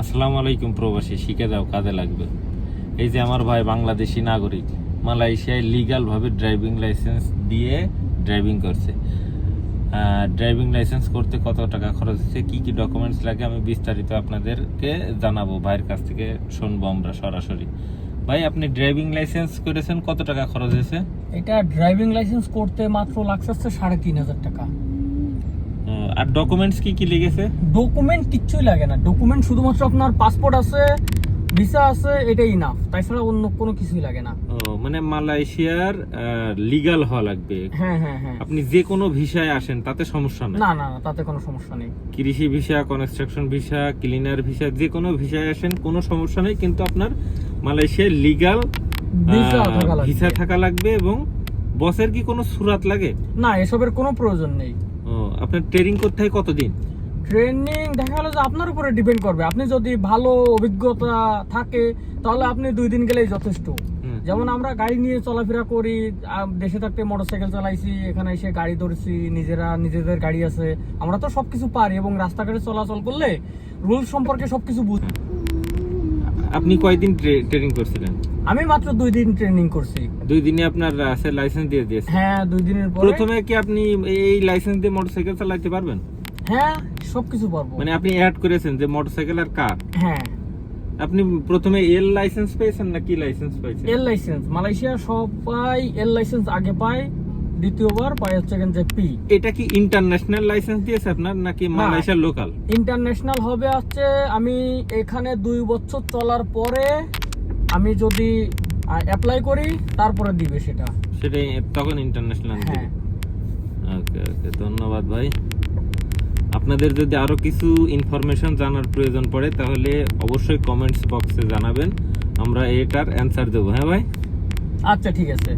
আসসালামু আলাইকুম প্রবাসী, শিখে দাও কাজে লাগবে। এই যে আমার ভাই বাংলাদেশি নাগরিক, মালয়েশিয়ায় লিগাল ভাবে ড্রাইভিং লাইসেন্স দিয়ে ড্রাইভিং করছে। ড্রাইভিং লাইসেন্স করতে কত টাকা খরচ হচ্ছে, কি কি ডকুমেন্টস লাগে আমি বিস্তারিত আপনাদেরকে জানাব, ভাইয়ের কাছ থেকে শুনব আমরা সরাসরি। ভাই, আপনি ড্রাইভিং লাইসেন্স করেছেন, কত টাকা খরচ হয়েছে? এটা ড্রাইভিং লাইসেন্স করতে মাত্র লাগছে সাড়ে তিন হাজার টাকা। আর ডকুমেন্টস কি কি লেগেছে? ডকুমেন্ট কিচ্ছুই লাগে না। ডকুমেন্ট শুধুমাত্র আপনার পাসপোর্ট আছে ভিসা আছে এটাই না তাছাড়া অন্য কোনো কিছুই লাগে না। মানে মালয়েশিয়ার লিগাল হওয়া লাগবে। হ্যাঁ হ্যাঁ হ্যাঁ। আপনি যে কোনো ভিসায় আসেন তাতে সমস্যা নাই। না না তাতে কোনো সমস্যা নেই। কৃষি visa construction visa cleaner visa যে কোনো ভিসায় আসেন কোনো সমস্যা নেই কিন্তু আপনার মালয়েশিয়ার লিগাল ভিসা থাকা লাগবে। এবং বসের কি কোনো সুরাত লাগে? না এসবের কোনো প্রয়োজন নেই। আপনার ট্রেনিং করতে হয় কতদিন? ট্রেনিং দেখা গেলো যে আপনার উপরে ডিপেন্ড করবে। আপনি যদি ভালো অভিজ্ঞতা থাকে তাহলে আপনি দুই দিন গেলেই যথেষ্ট। যেমন আমরা গাড়ি নিয়ে চলাফেরা করি দেশে থাকতে মোটরসাইকেল চালাইছি এখানে এসে গাড়ি ধরছি নিজেরা নিজেদের গাড়ি আছে। আমরা তো সবকিছু পারি এবং রাস্তাঘাটে চলাচল করলে রুল সম্পর্কে সবকিছু বুঝ আপনি কয়দিন ট্রেনিং করছিলেন? আমি মাত্র দুই দিন ট্রেনিং করছি। দুই দিনে আপনার লাইসেন্স দিয়ে দিয়েছে। হ্যাঁ দুই দিনের পরে। প্রথমে কি আপনি এই লাইসেন্স দিয়ে মোটরসাইকেল চালাতে পারবেন? হ্যাঁ সবকিছু পারব। মানে আপনি অ্যাড করেছেন যে মোটরসাইকেল আর কার হ্যাঁ। আপনি প্রথমে এল লাইসেন্স পেয়েছেন না কি লাইসেন্স পেয়েছেন? এল লাইসেন্স মালয়েশিয়া সবাই এল লাইসেন্স আগে পায় দ্বিতীয়বার পায় হচ্ছে যে পি এটা কি ইন্টারন্যাশনাল লাইসেন্স দিয়েছে আপনার নাকি মালয়েশিয়ার লোকাল ইন্টারন্যাশনাল হবে হচ্ছে আমি এখানে দুই বছর চলার পরে আমি যদি অ্যাপ্লাই করি তারপরে দিবে সেটা। সেটাই তখন ইন্টারন্যাশনাল হ্যাঁ। ওকে ওকে ধন্যবাদ ভাই। আপনাদের যদি আরও কিছু ইনফরমেশন জানার প্রয়োজন পড়ে তাহলে অবশ্যই কমেন্টস বক্সে জানাবেন। আমরা এটার অ্যান্সার দেবো হ্যাঁ ভাই? আচ্ছা ঠিক আছে।